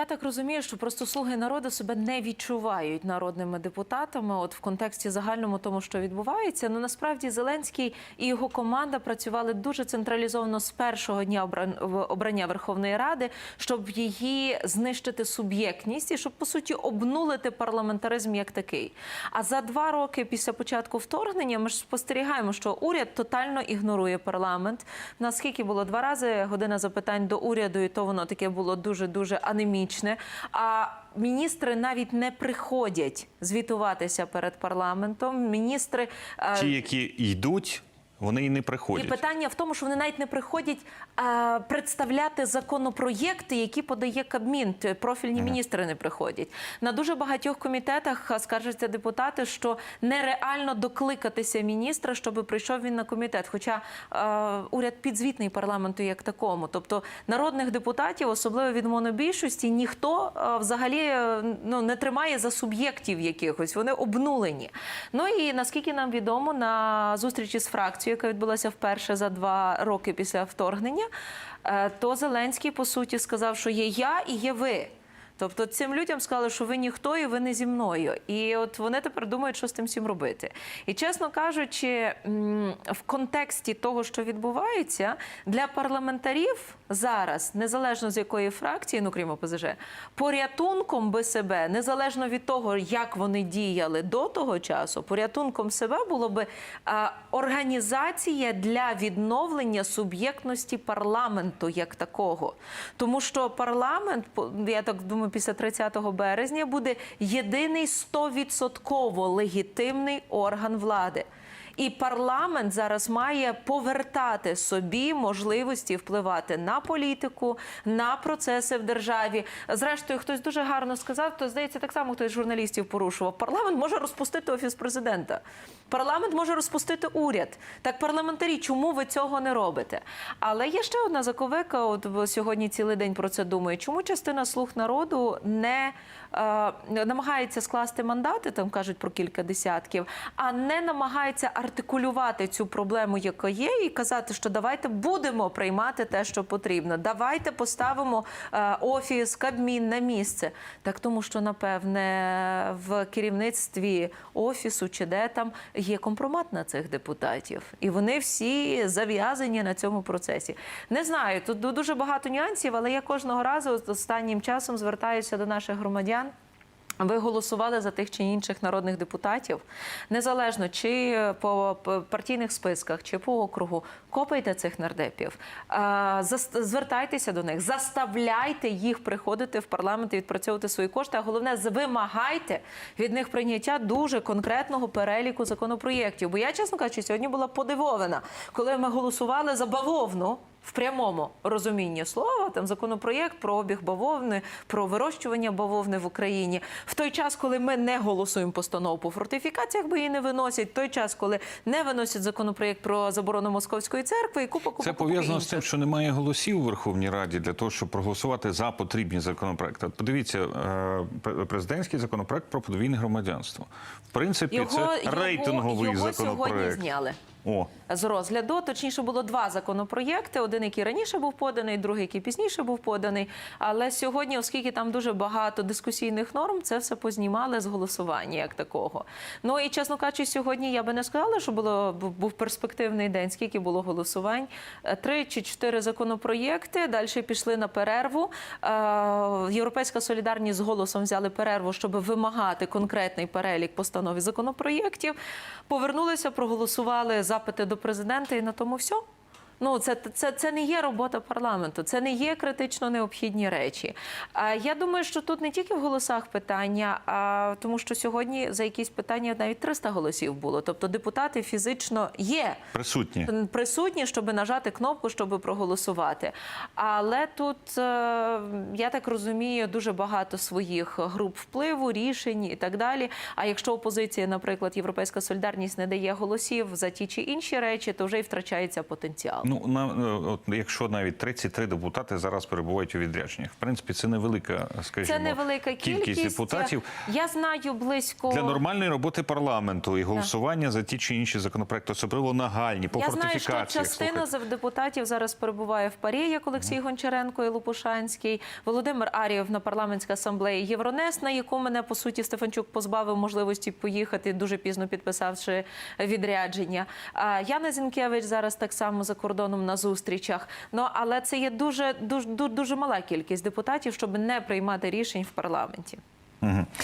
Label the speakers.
Speaker 1: Я так розумію, що просто слуги народу себе не відчувають народними депутатами. От в контексті загальному тому, що відбувається. Ну насправді Зеленський і його команда працювали дуже централізовано з першого дня обран- обрання Верховної Ради, щоб її знищити суб'єктність і щоб по суті обнулити парламентаризм як такий. А за два роки після початку вторгнення ми ж спостерігаємо, що уряд тотально ігнорує парламент. Наскільки було два рази година запитань до уряду, і то воно таке було дуже дуже анемічне. А міністри навіть не приходять звітуватися перед парламентом. Міністри е,
Speaker 2: Ті, які йдуть, вони і не приходять.
Speaker 1: і питання в тому, що вони навіть не приходять а, представляти законопроєкти, які подає Кабмін. Профільні міністри не приходять. На дуже багатьох комітетах скаржаться депутати, що нереально докликатися міністра, щоб прийшов він на комітет. Хоча а, уряд підзвітний парламенту як такому. Тобто народних депутатів, особливо від монобільшості, ніхто а, взагалі е, ну, не тримає за суб'єктів якихось. Вони обнулені. Ну і наскільки нам відомо, на зустрічі з фракцією, яка відбулася вперше за два роки після вторгнення, е, то Зеленський по суті сказав, що є я і є ви. Тобто цим людям сказали, що ви ніхто і ви не зі мною. І от вони тепер думають, що з тим всім робити. І чесно кажучи, в контексті того, що відбувається, для парламентарів зараз, незалежно з якої фракції, ну крім ОПЗЖ, порятунком би себе, незалежно від того, як вони діяли до того часу, порятунком себе було би організація для відновлення суб'єктності парламенту як такого. Тому що парламент, я так думаю, після 30 березня буде єдиний 100% легітимний орган влади. І парламент зараз має повертати собі можливості впливати на політику, на процеси в державі. Зрештою, хтось дуже гарно сказав, то здається, так само хтось журналістів порушував. Парламент може розпустити офіс президента. Парламент може розпустити уряд. Так, парламентарі, чому ви цього не робите? Але є ще одна заковика. От сьогодні цілий день про це думаю. Чому частина слуг народу не намагається скласти мандати, там кажуть про кілька десятків, а не намагається артикулювати цю проблему, яка є, і казати, що давайте будемо приймати те, що потрібно. Давайте поставимо е, офіс, кабмін на місце. Так тому, що напевне в керівництві офісу чи де там є компромат на цих депутатів, і вони всі зав'язані на цьому процесі. Не знаю, тут ду- дуже багато нюансів, але я кожного разу останнім часом звертаюся до наших громадян. Ви голосували за тих чи інших народних депутатів, незалежно чи по партійних списках, чи по округу, копайте цих нардепів, звертайтеся до них, заставляйте їх приходити в парламент і відпрацьовувати свої кошти. А головне, вимагайте від них прийняття дуже конкретного переліку законопроєктів. Бо я, чесно кажучи, сьогодні була подивована, коли ми голосували за бавовну. В прямому розумінні слова там законопроєкт про обіг бавовни, про вирощування бавовни в Україні. В той час, коли ми не голосуємо постанову по фортифікаціях, бо її не виносять. В той час, коли не виносять законопроєкт про заборону московської церкви, і купа купа
Speaker 2: Це
Speaker 1: купа
Speaker 2: пов'язано з тим, що немає голосів у Верховній Раді для того, щоб проголосувати за потрібні законопроекти. От подивіться, е, президентський законопроект про подвійне громадянство. В принципі,
Speaker 1: Його,
Speaker 2: це рейтинговий
Speaker 1: його, його сьогодні зняли.
Speaker 2: О,
Speaker 1: з розгляду. Точніше було два законопроєкти: один, який раніше був поданий, другий, який пізніше був поданий. Але сьогодні, оскільки там дуже багато дискусійних норм, це все познімали з голосування як такого. Ну і чесно кажучи, сьогодні я би не сказала, що було був перспективний день. Скільки було голосувань? Е, Три чи чотири законопроєкти. Далі пішли на перерву. Е, Європейська солідарність з голосом взяли перерву, щоб вимагати конкретний перелік постанов законопроєктів. Повернулися, проголосували запити до президента, і на тому все. Ну, це, це, це не є робота парламенту, це не є критично необхідні речі. А я думаю, що тут не тільки в голосах питання, а тому, що сьогодні за якісь питання навіть 300 голосів було. Тобто депутати фізично є
Speaker 2: присутні.
Speaker 1: присутні, щоб нажати кнопку, щоб проголосувати. Але тут, е, я так розумію, дуже багато своїх груп впливу, рішень і так далі. А якщо опозиція, наприклад, Європейська солідарність не дає голосів за ті чи інші речі, то вже й втрачається потенціал.
Speaker 2: Ну на е, от якщо навіть 33 депутати зараз перебувають у відрядженнях, в принципі, це невелика, скажімо,
Speaker 1: Це невелика кількість,
Speaker 2: депутатів.
Speaker 1: Я знаю близько
Speaker 2: Для нормальної роботи парламенту і голосування за ті чи інші законопроекти, особливо нагальні по
Speaker 1: Я знаю, що частина
Speaker 2: слухайте.
Speaker 1: з депутатів зараз перебуває в Парі, як Олексій Гончаренко і Лопушанський, Володимир Арієв на парламентській асамблеї Євронес, на яку мене по суті Стефанчук позбавив можливості поїхати, дуже пізно підписавши відрядження. А Яна Зінкевич зараз так само за кордоном на зустрічах. Ну але це є дуже дуже дуже мала кількість депутатів, щоб не приймати рішень в парламенті.
Speaker 2: Мгм.